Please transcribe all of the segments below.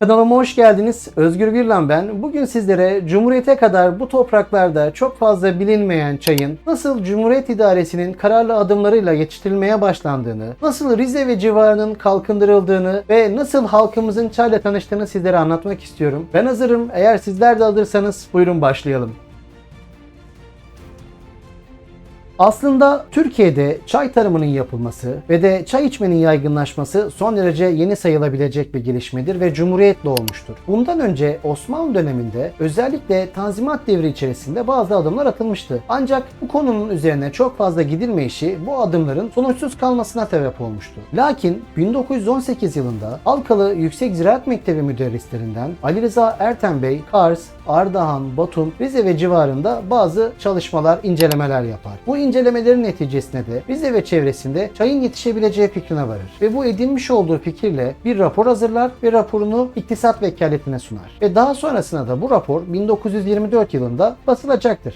Kanalıma hoş geldiniz. Özgür Gürlan ben. Bugün sizlere Cumhuriyete kadar bu topraklarda çok fazla bilinmeyen çayın nasıl Cumhuriyet İdaresi'nin kararlı adımlarıyla yetiştirilmeye başlandığını, nasıl Rize ve civarının kalkındırıldığını ve nasıl halkımızın çayla tanıştığını sizlere anlatmak istiyorum. Ben hazırım. Eğer sizler de hazırsanız buyurun başlayalım. Aslında Türkiye'de çay tarımının yapılması ve de çay içmenin yaygınlaşması son derece yeni sayılabilecek bir gelişmedir ve cumhuriyetle olmuştur. Bundan önce Osmanlı döneminde özellikle Tanzimat devri içerisinde bazı adımlar atılmıştı. Ancak bu konunun üzerine çok fazla gidilmeyişi bu adımların sonuçsuz kalmasına sebep olmuştu. Lakin 1918 yılında Halkalı Yüksek Ziraat Mektebi müderrislerinden Ali Rıza Erten Bey, Kars, Ardahan, Batum, Rize ve civarında bazı çalışmalar, incelemeler yapar. Bu incelemelerin neticesinde de Rize ve çevresinde çayın yetişebileceği fikrine varır. Ve bu edinmiş olduğu fikirle bir rapor hazırlar ve raporunu iktisat vekaletine sunar. Ve daha sonrasında da bu rapor 1924 yılında basılacaktır.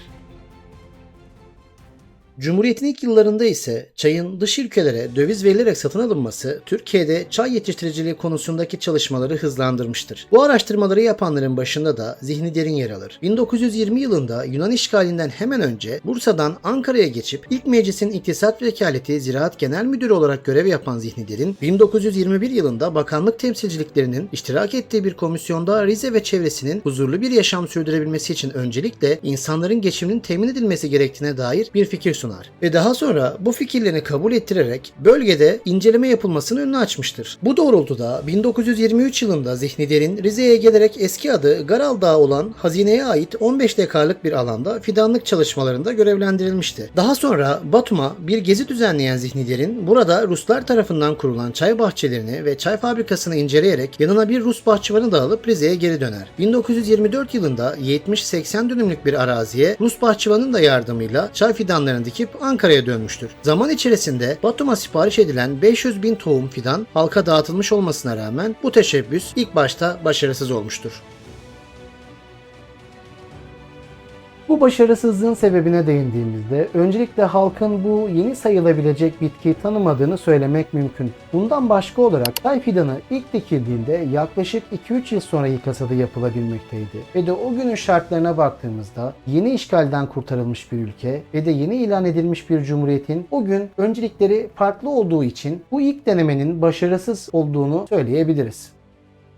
Cumhuriyet'in ilk yıllarında ise çayın dış ülkelere döviz verilerek satın alınması Türkiye'de çay yetiştiriciliği konusundaki çalışmaları hızlandırmıştır. Bu araştırmaları yapanların başında da Zihni Derin yer alır. 1920 yılında Yunan işgalinden hemen önce Bursa'dan Ankara'ya geçip ilk meclisin iktisat vekaleti Ziraat Genel Müdürü olarak görev yapan Zihni Derin, 1921 yılında bakanlık temsilciliklerinin iştirak ettiği bir komisyonda Rize ve çevresinin huzurlu bir yaşam sürdürebilmesi için öncelikle insanların geçiminin temin edilmesi gerektiğine dair bir fikir sunar ve daha sonra bu fikirlerini kabul ettirerek bölgede inceleme yapılmasının önünü açmıştır. Bu doğrultuda 1923 yılında Zihni Derin Rize'ye gelerek eski adı Garal Dağı olan hazineye ait 15 dekarlık bir alanda fidanlık çalışmalarında görevlendirilmişti. Daha sonra Batum'a bir gezi düzenleyen Zihni Derin burada Ruslar tarafından kurulan çay bahçelerini ve çay fabrikasını inceleyerek yanına bir Rus bahçıvanı da alıp Rize'ye geri döner. 1924 yılında 70-80 dönümlük bir araziye Rus bahçıvanın da yardımıyla çay fidanlarını dikip Ankara'ya dönmüştür. Zaman içerisinde Batum'a sipariş edilen 500 bin tohum fidan halka dağıtılmış olmasına rağmen bu teşebbüs ilk başta başarısız olmuştur. Bu başarısızlığın sebebine değindiğimizde öncelikle halkın bu yeni sayılabilecek bitkiyi tanımadığını söylemek mümkün. Bundan başka olarak çay fidanı ilk dikildiğinde yaklaşık 2-3 yıl sonra ilk hasadı yapılabilmekteydi. Ve de o günün şartlarına baktığımızda yeni işgalden kurtarılmış bir ülke ve de yeni ilan edilmiş bir cumhuriyetin o gün öncelikleri farklı olduğu için bu ilk denemenin başarısız olduğunu söyleyebiliriz.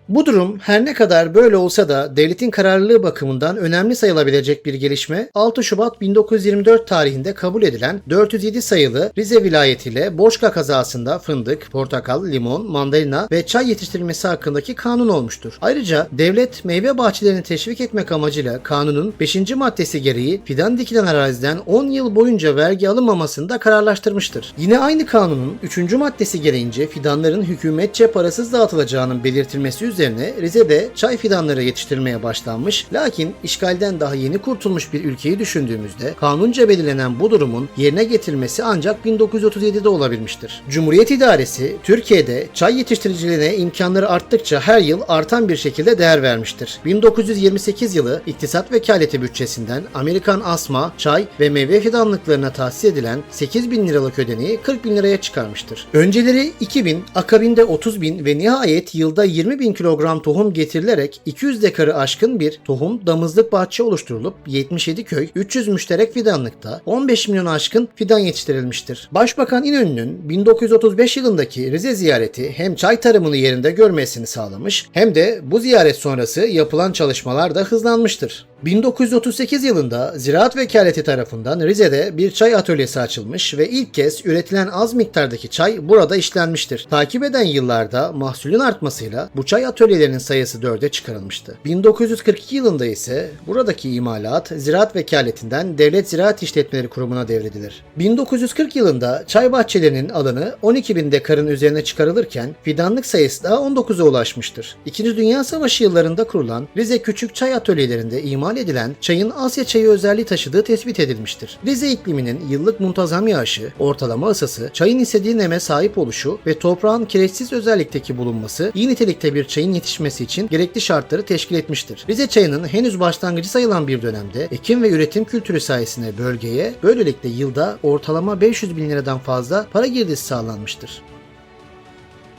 Bu durum her ne kadar böyle olsa da devletin kararlılığı bakımından önemli sayılabilecek bir gelişme 6 Şubat 1924 tarihinde kabul edilen 407 sayılı Rize vilayetiyle Borçka kazasında fındık, portakal, limon, mandalina ve çay yetiştirilmesi hakkındaki kanun olmuştur. Ayrıca devlet meyve bahçelerini teşvik etmek amacıyla kanunun 5. maddesi gereği fidan dikilen araziden 10 yıl boyunca vergi alınmamasını da kararlaştırmıştır. Yine aynı kanunun 3. maddesi gereğince fidanların hükümetçe parasız dağıtılacağının belirtilmesi üzerine Rize'de çay fidanları yetiştirilmeye başlanmış. Lakin işgalden daha yeni kurtulmuş bir ülkeyi düşündüğümüzde kanunca belirlenen bu durumun yerine getirilmesi ancak 1937'de olabilmiştir. Cumhuriyet İdaresi Türkiye'de çay yetiştiriciliğine imkanları arttıkça her yıl artan bir şekilde değer vermiştir. 1928 yılı İktisat Vekaleti bütçesinden Amerikan asma, çay ve meyve fidanlıklarına tahsis edilen 8 bin liralık ödeneği 40 bin liraya çıkarmıştır. Önceleri 2 bin, akabinde 30 bin ve nihayet yılda 20 bin kilogram tohum getirilerek 200 dekarı aşkın bir tohum damızlık bahçe oluşturulup 77 köy, 300 müşterek fidanlıkta 15 milyon aşkın fidan yetiştirilmiştir. Başbakan İnönü'nün 1935 yılındaki Rize ziyareti hem çay tarımını yerinde görmesini sağlamış hem de bu ziyaret sonrası yapılan çalışmalar da hızlanmıştır. 1938 yılında Ziraat Vekaleti tarafından Rize'de bir çay atölyesi açılmış ve ilk kez üretilen az miktardaki çay burada işlenmiştir. Takip eden yıllarda mahsulün artmasıyla bu çay atölyelerinin sayısı 4'e çıkarılmıştı. 1942 yılında ise buradaki imalat Ziraat Vekaletinden Devlet Ziraat İşletmeleri Kurumu'na devredilir. 1940 yılında çay bahçelerinin alanı 12 bin dekarın üzerine çıkarılırken fidanlık sayısı da 19'a ulaşmıştır. İkinci Dünya Savaşı yıllarında kurulan Rize Küçük Çay Atölyelerinde imal edilen çayın Asya çayı özelliği taşıdığı tespit edilmiştir. Rize ikliminin yıllık muntazam yağışı, ortalama ısısı, çayın istediği neme sahip oluşu ve toprağın kireçsiz özellikteki bulunması iyi nitelikte bir çayın yetişmesi için gerekli şartları teşkil etmiştir. Rize çayının henüz başlangıcı sayılan bir dönemde ekim ve üretim kültürü sayesinde bölgeye böylelikle yılda ortalama 500 bin liradan fazla para girdisi sağlanmıştır.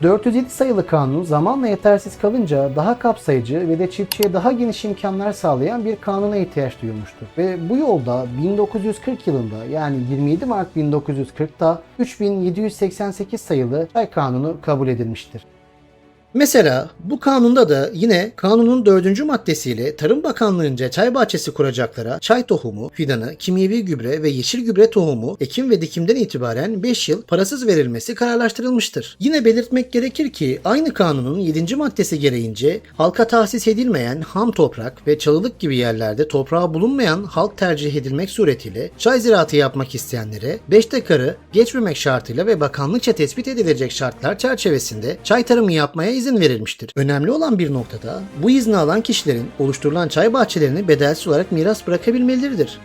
407 sayılı kanun zamanla yetersiz kalınca daha kapsayıcı ve de çiftçiye daha geniş imkanlar sağlayan bir kanuna ihtiyaç duyulmuştur. Ve bu yolda 1940 yılında yani 27 Mart 1940'ta 3788 sayılı çay kanunu kabul edilmiştir. Mesela bu kanunda da yine kanunun dördüncü maddesiyle Tarım Bakanlığı'nca çay bahçesi kuracaklara çay tohumu, fidanı, kimyevi gübre ve yeşil gübre tohumu ekim ve dikimden itibaren 5 yıl parasız verilmesi kararlaştırılmıştır. Yine belirtmek gerekir ki aynı kanunun 7. maddesi gereğince halka tahsis edilmeyen ham toprak ve çalılık gibi yerlerde toprağı bulunmayan halk tercih edilmek suretiyle çay ziraatı yapmak isteyenlere 5 dekarı geçmemek şartıyla ve bakanlıkça tespit edilecek şartlar çerçevesinde çay tarımı yapmaya izin verilmiştir. Önemli olan bir noktada bu izni alan kişilerin oluşturulan çay bahçelerini bedelsiz olarak miras bırakabilmeleridir.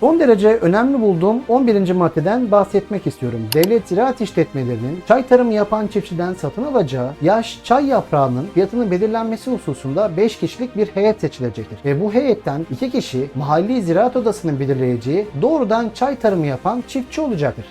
Son derece önemli bulduğum 11. maddeden bahsetmek istiyorum. Devlet ziraat işletmelerinin çay tarımı yapan çiftçiden satın alacağı yaş çay yaprağının fiyatının belirlenmesi hususunda 5 kişilik bir heyet seçilecektir. Ve bu heyetten 2 kişi mahalli ziraat odasının belirleyeceği doğrudan çay tarımı yapan çiftçi olacaktır.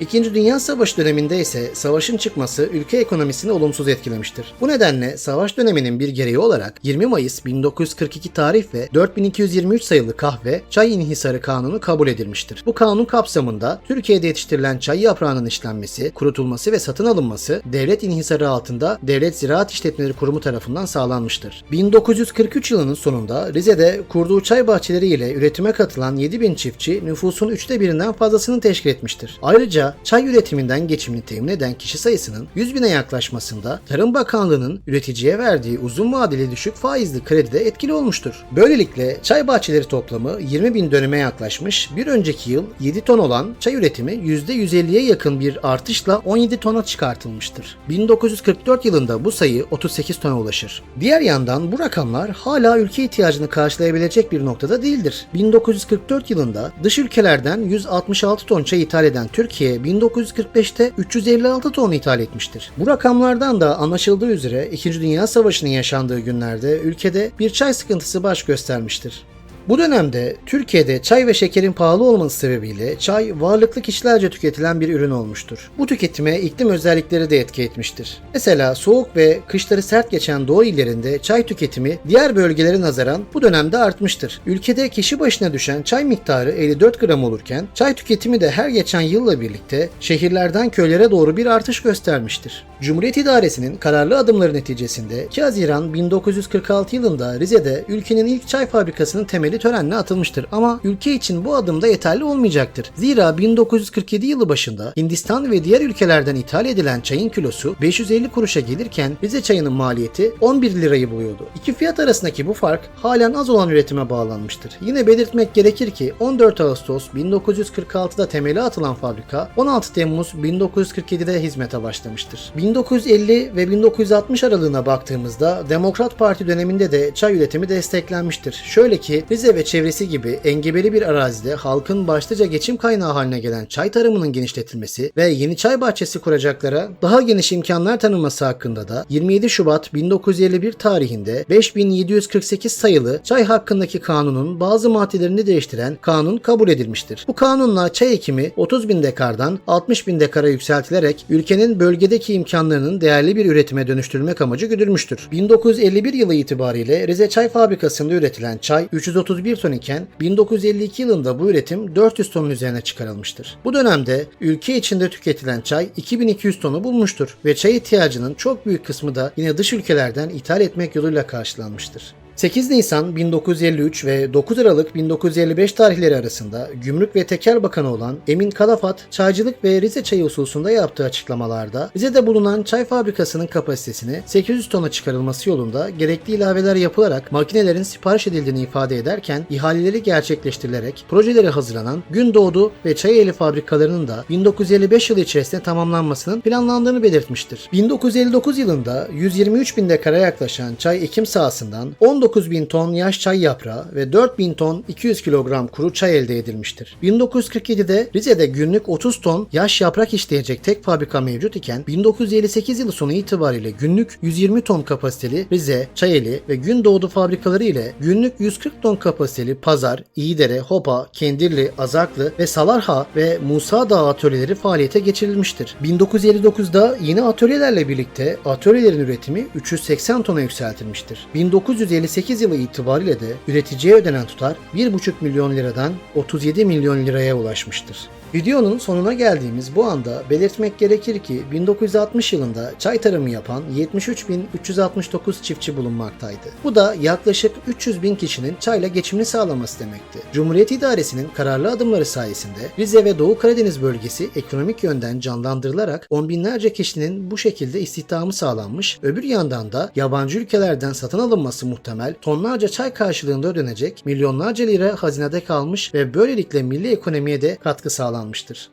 İkinci Dünya Savaşı döneminde ise savaşın çıkması ülke ekonomisini olumsuz etkilemiştir. Bu nedenle savaş döneminin bir gereği olarak 20 Mayıs 1942 tarih ve 4223 sayılı kahve çay inhisarı kanunu kabul edilmiştir. Bu kanun kapsamında Türkiye'de yetiştirilen çay yaprağının işlenmesi, kurutulması ve satın alınması devlet inhisarı altında Devlet Ziraat İşletmeleri Kurumu tarafından sağlanmıştır. 1943 yılının sonunda Rize'de kurduğu çay bahçeleri ile üretime katılan 7000 çiftçi nüfusun üçte birinden fazlasını teşkil etmiştir. Ayrıca çay üretiminden geçimini temin eden kişi sayısının 100 bine yaklaşmasında Tarım Bakanlığı'nın üreticiye verdiği uzun vadeli düşük faizli kredi de etkili olmuştur. Böylelikle çay bahçeleri toplamı 20 bin dönüme yaklaşmış, bir önceki yıl 7 ton olan çay üretimi %150'ye yakın bir artışla 17 tona çıkartılmıştır. 1944 yılında bu sayı 38 tona ulaşır. Diğer yandan bu rakamlar hala ülke ihtiyacını karşılayabilecek bir noktada değildir. 1944 yılında dış ülkelerden 166 ton çay ithal eden Türkiye 1945'te 356 ton ithal etmiştir. Bu rakamlardan da anlaşıldığı üzere 2. Dünya Savaşı'nın yaşandığı günlerde ülkede bir çay sıkıntısı baş göstermiştir. Bu dönemde Türkiye'de çay ve şekerin pahalı olması sebebiyle çay varlıklı kişilerce tüketilen bir ürün olmuştur. Bu tüketime iklim özellikleri de etki etmiştir. Mesela soğuk ve kışları sert geçen doğu illerinde çay tüketimi diğer bölgelere nazaran bu dönemde artmıştır. Ülkede kişi başına düşen çay miktarı 54 gram olurken çay tüketimi de her geçen yılla birlikte şehirlerden köylere doğru bir artış göstermiştir. Cumhuriyet İdaresi'nin kararlı adımları neticesinde 2 Haziran 1946 yılında Rize'de ülkenin ilk çay fabrikasının temeli törenle atılmıştır. Ama ülke için bu adım da yeterli olmayacaktır. Zira 1947 yılı başında Hindistan ve diğer ülkelerden ithal edilen çayın kilosu 550 kuruşa gelirken Rize çayının maliyeti 11 lirayı buluyordu. İki fiyat arasındaki bu fark halen az olan üretime bağlanmıştır. Yine belirtmek gerekir ki 14 Ağustos 1946'da temeli atılan fabrika 16 Temmuz 1947'de hizmete başlamıştır. 1950 ve 1960 aralığına baktığımızda Demokrat Parti döneminde de çay üretimi desteklenmiştir. Şöyle ki Rize ve çevresi gibi engebeli bir arazide halkın başlıca geçim kaynağı haline gelen çay tarımının genişletilmesi ve yeni çay bahçesi kuracaklara daha geniş imkanlar tanınması hakkında da 27 Şubat 1951 tarihinde 5748 sayılı çay hakkındaki kanunun bazı maddelerini değiştiren kanun kabul edilmiştir. Bu kanunla çay ekimi 30 bin dekardan 60 bin dekara yükseltilerek ülkenin bölgedeki imkanlarının değerli bir üretime dönüştürülmek amacı güdülmüştür. 1951 yılı itibariyle Rize Çay Fabrikası'nda üretilen çay 331 ton iken 1952 yılında bu üretim 400 tonun üzerine çıkarılmıştır. Bu dönemde ülke içinde tüketilen çay 2200 tonu bulmuştur ve çay ihtiyacının çok büyük kısmı da yine dış ülkelerden ithal etmek yoluyla karşılanmıştır. 8 Nisan 1953 ve 9 Aralık 1955 tarihleri arasında Gümrük ve Tekel Bakanı olan Emin Kalafat, çaycılık ve Rize çayı hususunda yaptığı açıklamalarda Rize'de bulunan çay fabrikasının kapasitesini 800 tona çıkarılması yolunda gerekli ilaveler yapılarak makinelerin sipariş edildiğini ifade ederken ihaleleri gerçekleştirilerek projeleri hazırlanan Gündoğdu ve Çayeli fabrikalarının da 1955 yılı içerisinde tamamlanmasının planlandığını belirtmiştir. 1959 yılında 123 bin dekara yaklaşan çay ekim sahasından 19 19 bin ton yaş çay yaprağı ve 4 bin ton 200 kilogram kuru çay elde edilmiştir. 1947'de Rize'de günlük 30 ton yaş yaprak işleyecek tek fabrika mevcut iken 1958 yılı sonu itibariyle günlük 120 ton kapasiteli Rize, Çayeli ve Gündoğdu fabrikaları ile günlük 140 ton kapasiteli Pazar, İyidere, Hopa, Kendirli, Azaklı ve Salarha ve Musa Dağı atölyeleri faaliyete geçirilmiştir. 1959'da yeni atölyelerle birlikte atölyelerin üretimi 380 tona yükseltilmiştir. 1958 yılı itibariyle de üreticiye ödenen tutar 1,5 milyon liradan 37 milyon liraya ulaşmıştır. Videonun sonuna geldiğimiz bu anda belirtmek gerekir ki 1960 yılında çay tarımı yapan 73.369 çiftçi bulunmaktaydı. Bu da yaklaşık 300 bin kişinin çayla geçimini sağlaması demekti. Cumhuriyet İdaresi'nin kararlı adımları sayesinde Rize ve Doğu Karadeniz bölgesi ekonomik yönden canlandırılarak on binlerce kişinin bu şekilde istihdamı sağlanmış, öbür yandan da yabancı ülkelerden satın alınması muhtemel tonlarca çay karşılığında ödenecek milyonlarca lira hazinede kalmış ve böylelikle milli ekonomiye de katkı sağlanmıştır.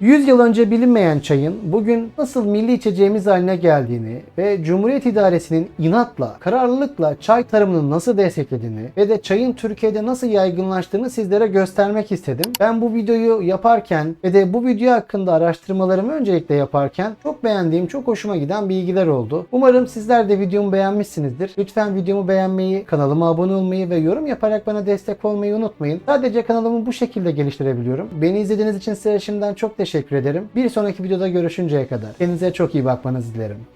100 yıl önce bilinmeyen çayın bugün nasıl milli içeceğimiz haline geldiğini ve Cumhuriyet İdaresi'nin inatla, kararlılıkla çay tarımını nasıl desteklediğini ve de çayın Türkiye'de nasıl yaygınlaştığını sizlere göstermek istedim. Ben bu videoyu yaparken ve de bu video hakkında araştırmalarımı öncelikle yaparken çok beğendiğim, çok hoşuma giden bilgiler oldu. Umarım sizler de videomu beğenmişsinizdir. Lütfen videomu beğenmeyi, kanalıma abone olmayı ve yorum yaparak bana destek olmayı unutmayın. Sadece kanalımı bu şekilde geliştirebiliyorum. Beni izlediğiniz için size şimdiden çok teşekkür ederim. Bir sonraki videoda görüşünceye kadar. Kendinize çok iyi bakmanızı dilerim.